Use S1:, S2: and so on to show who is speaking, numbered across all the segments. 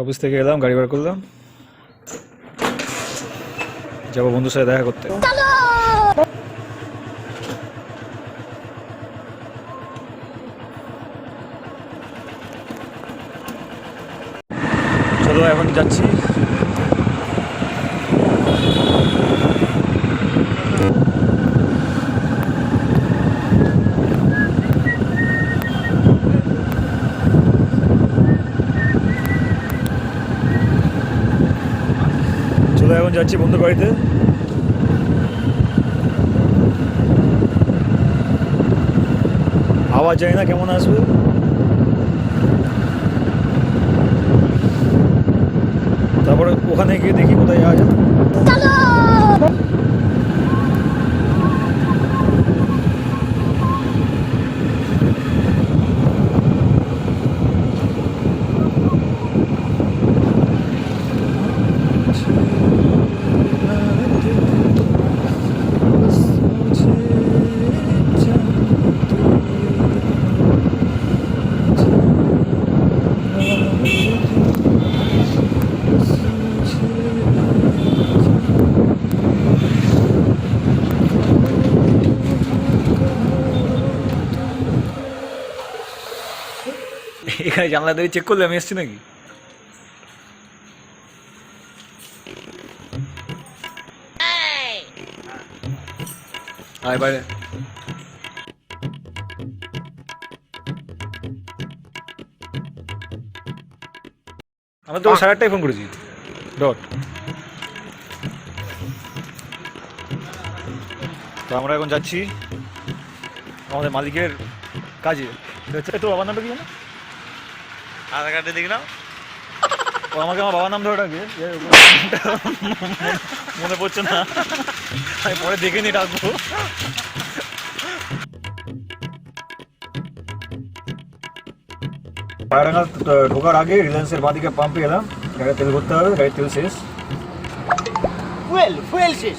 S1: Office থেকে এলাম গাড়ি বার করলাম। যাব বন্ধুর সাথে দেখা করতে। চলো এখন যাচ্ছি চলো এখন যাচ্ছি বন্ধু বাড়িতে। আওয়াজ জানি না কেমন আসবে। তারপরে ওখানে গিয়ে দেখি কোথায় যাওয়া যায়। এখানে জানলা দিয়ে চেক করলে আমি এসছি নাকি? আয় বাইরে। আমরা তো সাড়ে আটটায় ফোন করেছি। ডট তো আমরা এখন যাচ্ছি আমাদের মালিকের কাজে। তোর বাবার নামটা কি জানো?
S2: আধার কার্ডে দেখি না
S1: ও আমাকে আমার বাবার নাম ধরে ডাকে এ, মনে পড়ছে না। আমি পরে দেখে নি ডাকবো। পায়রাঙ্গা ঢোকার আগে রিলায়েন্সের বাদিকে পাম্পে এলাম। গাড়ি তেল ভরতে হবে গাড়ির তেল শেষ।
S2: ফুয়েল ফুয়েল শেষ।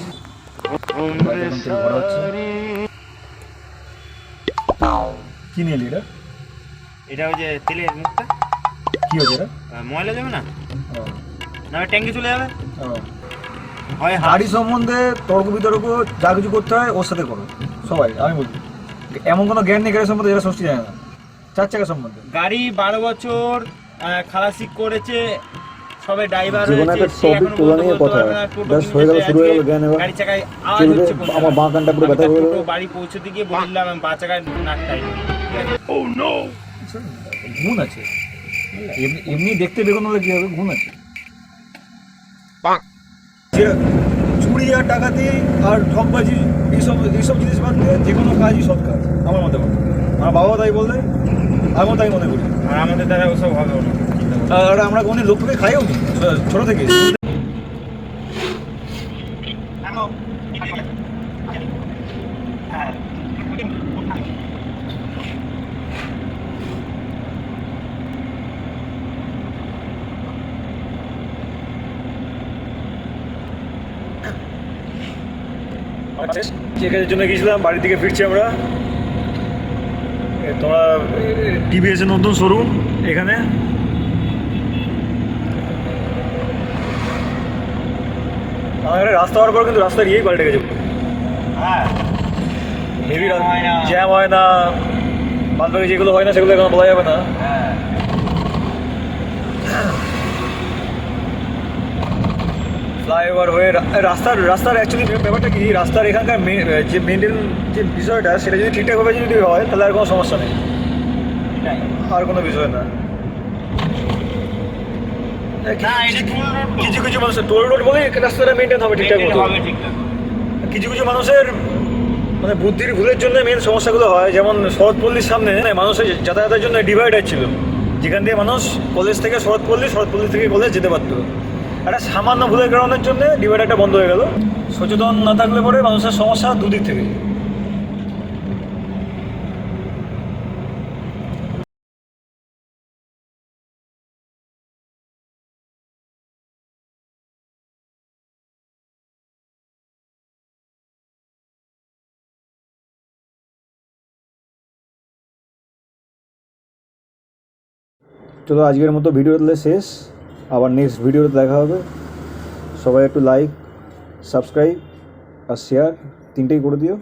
S1: কি নিয়ে এলি এটা?
S2: এটা ওই যে তেলের মুখটা।
S1: কি
S2: ময়লা যাবে না? না ট্যাঙ্কি চলে যাবে? হয় হাত
S1: গাড়ি সম্বন্ধে তর্ক বিতর্ক যা কিছু করতে হয় ওর সাথে করো। সবাই আমি বলছি। এমন কোনো জ্ঞান নেই গাড়ি সম্বন্ধে ষষ্ঠী জানে না। চার চাকা সম্বন্ধে।
S2: গাড়ি বারো বছর খালাসি করেছে সবে ড্রাইভার
S3: জীবনে একটা topic কথা হয়। হয়ে গেল, শুরু হয়ে গেল জ্ঞান এবার।
S2: গাড়ি চাকায় আওয়াজ
S3: চলবে,
S2: হচ্ছে কোথায়?
S3: আমার বাঁ কানটা পুরো
S2: আমি
S3: ব্যথা
S2: তার
S3: করে
S2: বাড়ি পৌঁছতে গিয়ে বললাম আমি বাঁ চাকায় নাকটাই
S1: গুণ আছে। এমনি দেখতে বেগুন হলে কি হবে? ঘুম আছে? চুরি আর ডাকাতি আর ঠকবাজি এইসব এইসব জিনিস বাদ দিয়ে যে কোনো কাজই সৎ কাজ আমার মতে মতে আমার বাবা তাই বললে আমিও তাই মনে করি।
S2: আর আমাদের দ্বারা ওসব হবে না।
S1: আর আমরা কোনো লোককে খাইও ছোট থেকে। চেকের জন্য গেছিলাম বাড়ির দিকে ফিরছি আমরা। তোমরা টিভিএস এর নতুন শোরুম এখানে। আমাদের রাস্তা হওয়ার পর কিন্তু রাস্তার ইয়েই পাল্টে গেছে।
S2: হ্যাঁ।
S1: হেভি
S2: হয়।
S1: জ্যাম হয় না। বাদ বাকি যেগুলো হয় না সেগুলো এখন বলা যাবে না।
S2: হ্যাঁ।
S1: ফ্লাইওভার হয়ে রাস্তার রাস্তার অ্যাকচুয়ালি ব্যাপারটা কি? রাস্তার এখানকার যে মেনটেন যে বিষয়টা সেটা যদি ঠিকঠাকভাবে যদি হয় তাহলে আর কোনো সমস্যা নেই। আর কোনো বিষয় না। কিছু কিছু মানুষের টোল রোড বলে রাস্তাটা মেনটেন হবে ঠিকঠাক মতো। কিছু কিছু মানুষের মানে বুদ্ধির ভুলের জন্য মেন সমস্যাগুলো হয়। যেমন শরৎপল্লীর সামনে মানুষের যাতায়াতের জন্য ডিভাইডার ছিল। যেখান দিয়ে মানুষ কলেজ থেকে শরৎপল্লী শরৎপল্লী থেকে কলেজ যেতে পারতো। একটা সামান্য ভুলের কারণের জন্য ডিভাইডারটা বন্ধ হয়ে গেল। সচেতন না থাকলে পরে মানুষের সমস্যা দুদিক থেকে। চলো আজকের মতো ভিডিও শেষ। আবার নেক্সট ভিডিওতে দেখা হবে। সবাই একটু লাইক সাবস্ক্রাইব আর শেয়ার তিনটেই করে দিও।